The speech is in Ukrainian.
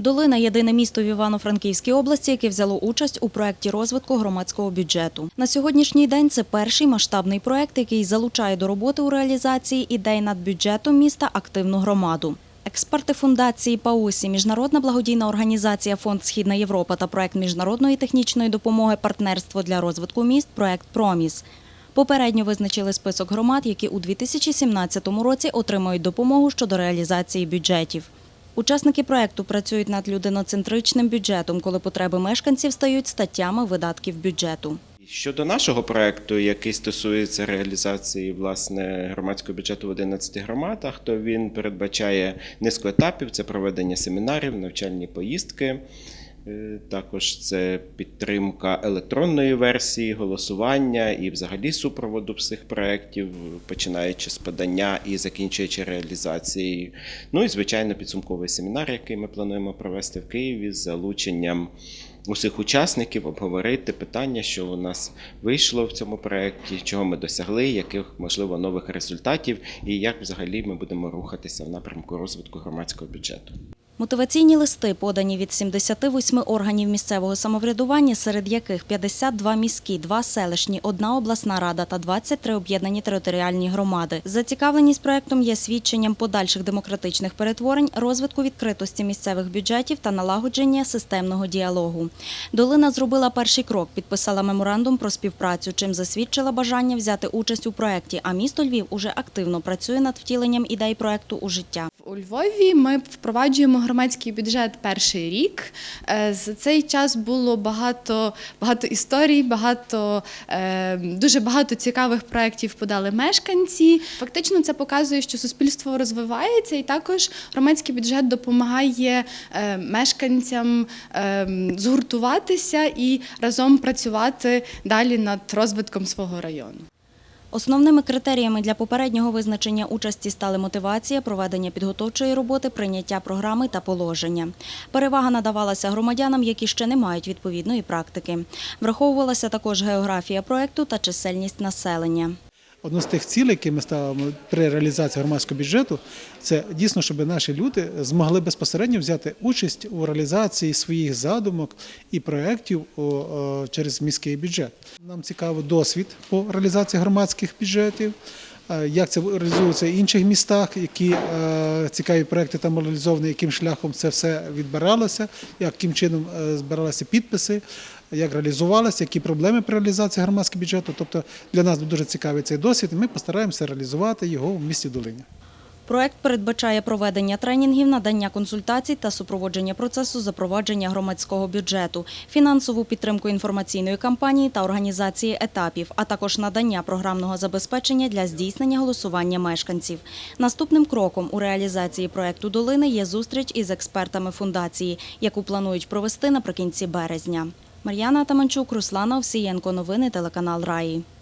Долина єдине місто в Івано-Франківській області, яке взяло участь у проєкті розвитку громадського бюджету. На сьогоднішній день це перший масштабний проєкт, який залучає до роботи у реалізації ідей над бюджетом міста активну громаду. Експерти фундації ПАУСі, міжнародна благодійна організація Фонд Східна Європа та проект міжнародної технічної допомоги Партнерство для розвитку міст проект Проміс. Попередньо визначили список громад, які у 2017 році отримають допомогу щодо реалізації бюджетів. Учасники проекту працюють над людиноцентричним бюджетом, коли потреби мешканців стають статтями видатків бюджету. Щодо нашого проекту, який стосується реалізації власне громадського бюджету в 11 громадах, то він передбачає низку етапів: це проведення семінарів, навчальні поїздки. Е, Також це підтримка електронної версії, голосування і взагалі супроводу всіх проєктів, починаючи з подання і закінчуючи реалізацією. Ну і звичайно підсумковий семінар, який ми плануємо провести в Києві з залученням усіх учасників, обговорити питання, що у нас вийшло в цьому проєкті, чого ми досягли, яких можливо нових результатів, і як взагалі ми будемо рухатися в напрямку розвитку громадського бюджету. Мотиваційні листи подані від 78 органів місцевого самоврядування, серед яких 52 міські, 2 селищні, одна обласна рада та 23 об'єднані територіальні громади. Зацікавленість проектом є свідченням подальших демократичних перетворень, розвитку відкритості місцевих бюджетів та налагодження системного діалогу. Долина зробила перший крок, підписала меморандум про співпрацю, чим засвідчила бажання взяти участь у проєкті. А місто Львів уже активно працює над втіленням ідей проекту у життя. У Львові ми впроваджуємо громадський бюджет перший рік. Е, За цей час було багато, багато історій, багато, е, дуже багато цікавих проєктів подали мешканці. Фактично, це показує, що суспільство розвивається, і також громадський бюджет допомагає е, мешканцям згуртуватися і разом працювати далі над розвитком свого району. Основними критеріями для попереднього визначення участі стали мотивація, проведення підготовчої роботи, прийняття програми та положення. Перевага надавалася громадянам, які ще не мають відповідної практики. Враховувалася також географія проекту та чисельність населення. Одну з тих цілей, які ми ставимо при реалізації громадського бюджету, це дійсно, щоб наші люди змогли безпосередньо взяти участь у реалізації своїх задумок і проєктів через міський бюджет. Нам цікаво досвід по реалізації громадських бюджетів. Е, Як це реалізується в інших містах, які е, цікаві проекти там реалізовані, яким шляхом це все відбиралося, яким чином е, збиралися підписи, як реалізувалося, які проблеми при реалізації громадського бюджету. Тобто для нас дуже цікавий цей досвід, і ми постараємося реалізувати його в місті Долині. Проект передбачає проведення тренінгів, надання консультацій та супроводження процесу запровадження громадського бюджету, фінансову підтримку інформаційної кампанії та організації етапів, а також надання програмного забезпечення для здійснення голосування мешканців. Наступним кроком у реалізації проекту Долини є зустріч із експертами фундації, яку планують провести наприкінці березня. Мар'яна Атаманчук, Руслана Овсієнко. Новини телеканал Раї.